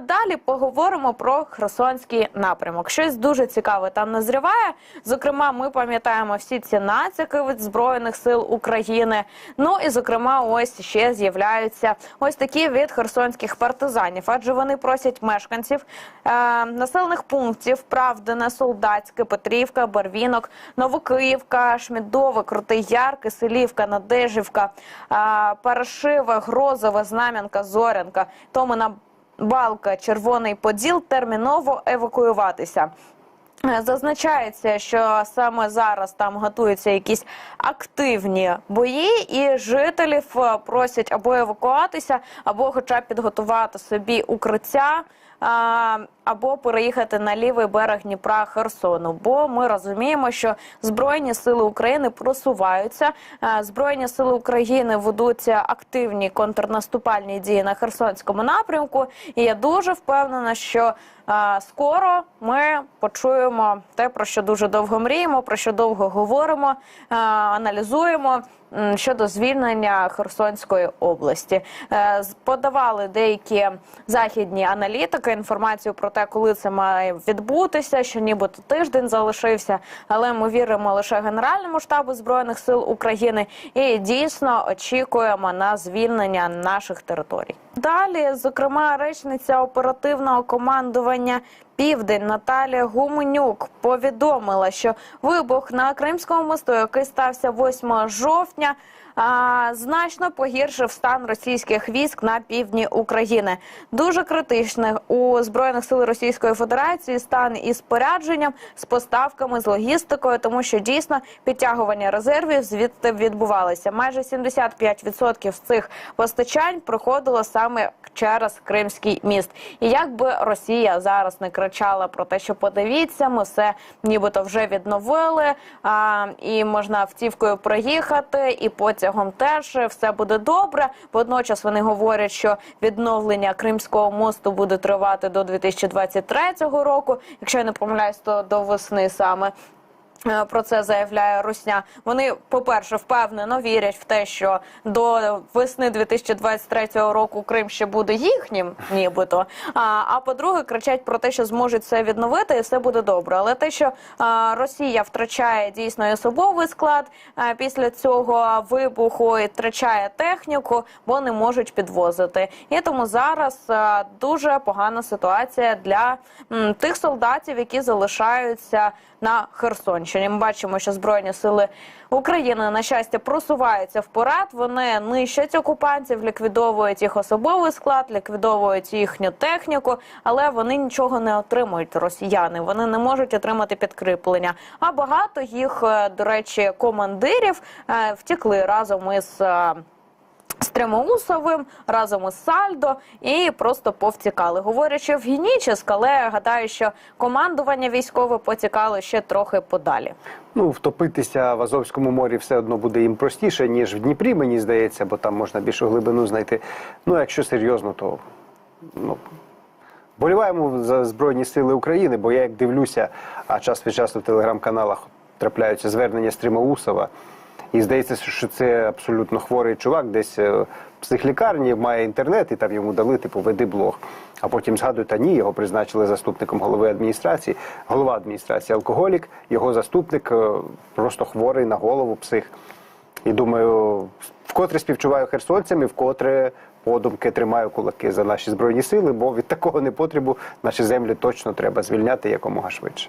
далі поговоримо про Херсонський напрямок. Щось дуже цікаве там назріває. Зокрема, ми пам'ятаємо всі ці нацики від збройних сил України. Ну і зокрема, ось ще з'являються ось такі від херсонських партизанів, адже вони просять мешканців е, населених пунктів Правдине, Солдатське, Петрівка, Барвінок, Новокиївка, Шмідове, Крутий Яр, Киселівка, Надежівка, е, Парашиве, Грозове, Знам'янка, Зорянка, Томина Балка, Червоний Поділ терміново евакуюватися. Е, Зазначається, що саме зараз там готуються якісь активні бої, і жителів е, просять або евакуатися, або хоча б підготувати собі укриття. Або переїхати на лівий берег Дніпра Херсону, бо ми розуміємо, що збройні сили України просуваються. Е, Збройні сили України ведуться активні контрнаступальні дії на Херсонському напрямку. І я дуже впевнена, що е, скоро ми почуємо те, про що дуже довго мріємо, про що довго говоримо, е, аналізуємо. Щодо звільнення Херсонської області Е, подавали деякі західні аналітики інформацію про те, коли це має відбутися, що нібито тиждень залишився, але ми віримо лише Генеральному штабу збройних сил України і дійсно очікуємо на звільнення наших територій. Далі, зокрема, речниця оперативного командування Південь Наталія Гуменюк повідомила, що вибух на Кримському мосту, який стався 8 жовтня, а, значно погіршив стан російських військ на півдні України. Дуже критичний у збройних сил Російської Федерації стан із спорядженням, з поставками, з логістикою, тому що дійсно підтягування резервів звідти відбувалися. Майже 75% з цих постачань проходило саме через Кримський міст. І як би Росія зараз не кричала про те, що подивіться, ми все нібито вже відновили, а, і можна автівкою проїхати, і потягом теж все буде добре. Водночас вони говорять, що відновлення Кримського мосту буде тривати до 2023 року. Якщо я не помиляюсь, то до весни саме. Е, Про це заявляє Русня. Вони, по-перше, впевнено вірять в те, що до весни 2023 року Крим ще буде їхнім, нібито. А, а по-друге, кричать про те, що зможуть це відновити, і все буде добре. Але те, що а, Росія втрачає дійсно і особовий склад а, після цього вибуху і втрачає техніку, бо не можуть підвозити. І тому зараз а, дуже погана ситуація для м, тих солдатів, які залишаються на Херсонщині. Ми бачимо, що збройні сили України на щастя просуваються вперед. Вони нищать окупантів, ліквідовують їх особовий склад, ліквідовують їхню техніку, але вони нічого не отримують. Росіяни вони не можуть отримати підкріплення. А багато їх, е, до речі, командирів е, втекли разом із. Е, Стремоусовим разом із Сальдо і просто повтікали. Говорять, що в Генічеськ, але гадаю, що командування військове потікало ще трохи подалі. Ну, втопитися в Азовському морі все одно буде їм простіше, ніж в Дніпрі, мені здається, бо там можна більшу глибину знайти. Ну, якщо серйозно, то ну. Боліваємо за Збройні Сили України, бо я як дивлюся, а час від часу в телеграм-каналах трапляються звернення Стримоусова. І здається, що це абсолютно хворий чувак, десь е, в психлікарні має інтернет, і там йому дали, типу, веди блог. А потім згадують, а ні, його призначили заступником голови адміністрації. Голова адміністрації алкоголік, його заступник е, просто хворий на голову псих. І думаю, вкотре співчуваю херсонцям і вкотре подумки тримаю кулаки за наші збройні сили, бо від такого непотребу наші землі точно треба звільняти якомога швидше.